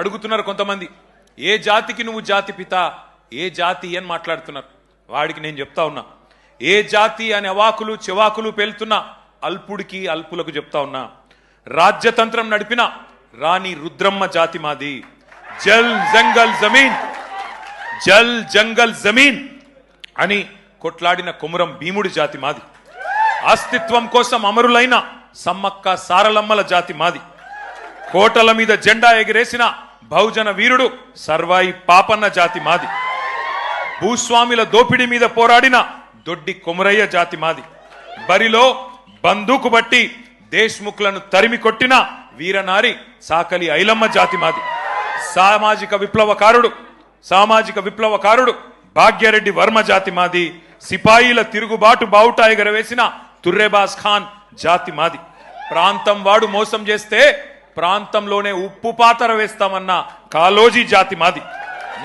అడుగుతున్నారు కొంతమంది ఏ జాతికి నువ్వు జాతి పిత ఏ జాతి అని మాట్లాడుతున్నారు. వాడికి నేను చెప్తా ఉన్నా ఏ జాతి అని అవాకులు చెవాకులు పేలుతున్నా అల్పుడికి అల్పులకు చెప్తా ఉన్నా రాజ్యతంత్రం నడిపిన రాణి రుద్రమ్మ జాతి మాది. జల్ జంగల్ జమీన్ జల్ జంగల్ జమీన్ అని కొట్లాడిన కుమరం భీముడి జాతి మాది. అస్తిత్వం కోసం అమరులైన సమ్మక్క సారలమ్మల జాతి మాది. కోటల మీద జెండా ఎగిరేసిన బహుజన వీరుడు సర్వాయి పాపన్న జాతి మాది. భూస్వామిల దోపిడీ మీద పోరాడిన దొడ్డి కొమరయ్య జాతి మాది. బరిలో బందూకు బట్టి దేశ్ముఖులను తరిమి కొట్టిన వీరనారి సాకలి ఐలమ్మ జాతి మాది. సామాజిక విప్లవకారుడు సామాజిక విప్లవకారుడు భాగ్యరెడ్డి వర్మ జాతి మాది. సిపాయిల తిరుగుబాటు బావుట ఎగరవేసిన తుర్రేబాస్ ఖాన్ జాతి మాది. ప్రాంతం వాడు మోసం చేస్తే ప్రాంతంలోనే ఉప్పు పాతర వేస్తామన్న కాలోజీ జాతి మాది.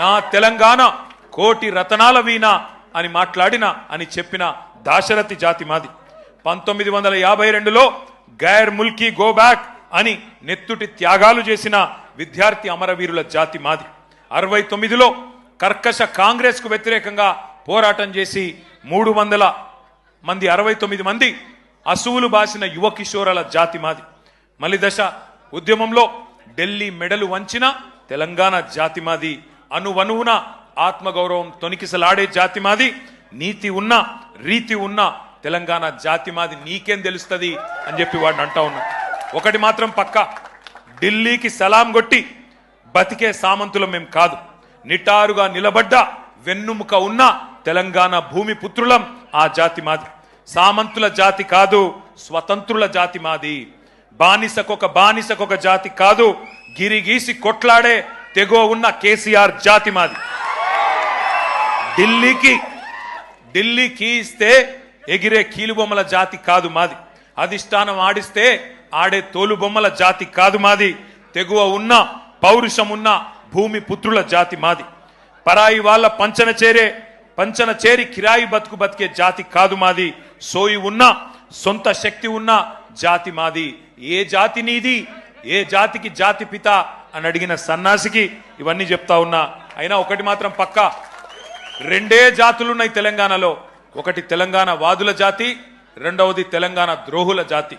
నా తెలంగాణ కోటి రతనాల వీణ అని మాట్లాడిన అని చెప్పిన దాశరథి జాతి మాది. పంతొమ్మిది వందల యాభై రెండులో గైర్ ముల్కీ గో బ్యాక్ అని నెత్తుటి త్యాగాలు చేసిన విద్యార్థి అమరవీరుల జాతి మాది. అరవై తొమ్మిదిలో కర్కశ కాంగ్రెస్కు వ్యతిరేకంగా పోరాటం చేసి మూడు వందల మంది అరవై తొమ్మిది మంది అసువులు బాసిన యువ కిషోరాల జాతి మాది. మలిదశ ఉద్యమంలో ఢిల్లీ మెడలు వంచిన తెలంగాణ జాతి మాది అనువనువున ఆత్మగౌరవం తొనికిసలాడే జాతి మాది నీతి ఉన్న రీతి ఉన్న తెలంగాణ జాతి మాది నీకేం తెలుస్తుంది అని చెప్పి వాడిని అంటా ఉన్నా. ఒకటి మాత్రం పక్క ఢిల్లీకి సలాం కొట్టి బతికే సామంతులం మేం కాదు. నిటారుగా నిలబడ్డ వెన్నుముక ఉన్న తెలంగాణ భూమి పుత్రులం ఆ జాతి మాది సామంతుల జాతి కాదు స్వతంత్రుల జాతి మాది బానిసకొక బానిసకొక జాతి కాదు. గిరిగీసి కొట్లాడే తెగో ఉన్న కేసీఆర్ జాతి మాది. ఢిల్లీకి ఢిల్లీకి ఇస్తే ఎగిరే కీలుబొమ్మల జాతి కాదు మాది. అధిష్టానం ఆడిస్తే ఆడే తోలుబొమ్మల జాతి కాదు మాది. తెగువ ఉన్న పౌరుషం ఉన్న భూమి పుత్రుల జాతి మాది. పరాయి వాళ్ళ పంచన చేరే పంచన చేరి కిరాయి బతుకు బతికే జాతి కాదు మాది. సోయి ఉన్న సొంత శక్తి ఉన్న జాతి మాది ఏ జాతి నీది ఏ జాతికి జాతి పిత అని అడిగిన సన్నాసికి ఇవన్నీ చెప్తా ఉన్నా. అయినా ఒకటి మాత్రం పక్క. రెండే జాతులున్నాయి తెలంగాణలో. ఒకటి తెలంగాణ వాదుల జాతి రెండవది తెలంగాణ ద్రోహుల జాతి.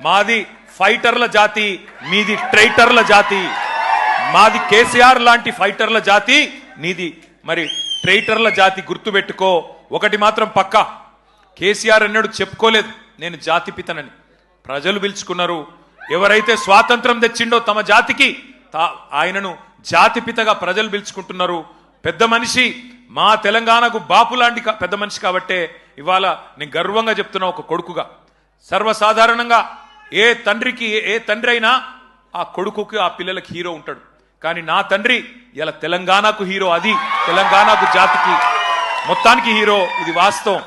మాది ఫైటర్ల జాతి మీది ట్రైటర్ల జాతి. మాది కేసీఆర్ లాంటి ఫైటర్ల జాతి నీది మరి ట్రైటర్ల జాతి గుర్తుపెట్టుకో ఒకటి మాత్రం పక్క. కేసీఆర్ అన్నాడు చెప్పుకోలేదు. నేను జాతి పితనని. ప్రజలు పిలుచుకున్నారు. ఎవరైతే స్వాతంత్రం తెచ్చిండో తమ జాతికి తా- ఆయనను జాతిపితగా ప్రజలు పిలుచుకుంటున్నారు. పెద్ద మనిషి మా తెలంగాణకు బాపు లాంటి కా- పెద్ద మనిషి కాబట్టే ఇవాళ నేను గర్వంగా చెప్తున్నా ఒక కొడుకుగా. సర్వసాధారణంగా ఏ తండ్రికి ఏ- ఏ తండ్రి అయినా ఆ కొడుకుకి ఆ పిల్లలకి హీరో ఉంటాడు. కానీ నా తండ్రి ఇలా తెలంగాణకు హీరో అది తెలంగాణకు జాతికి మొత్తానికి హీరో ఇది వాస్తవం.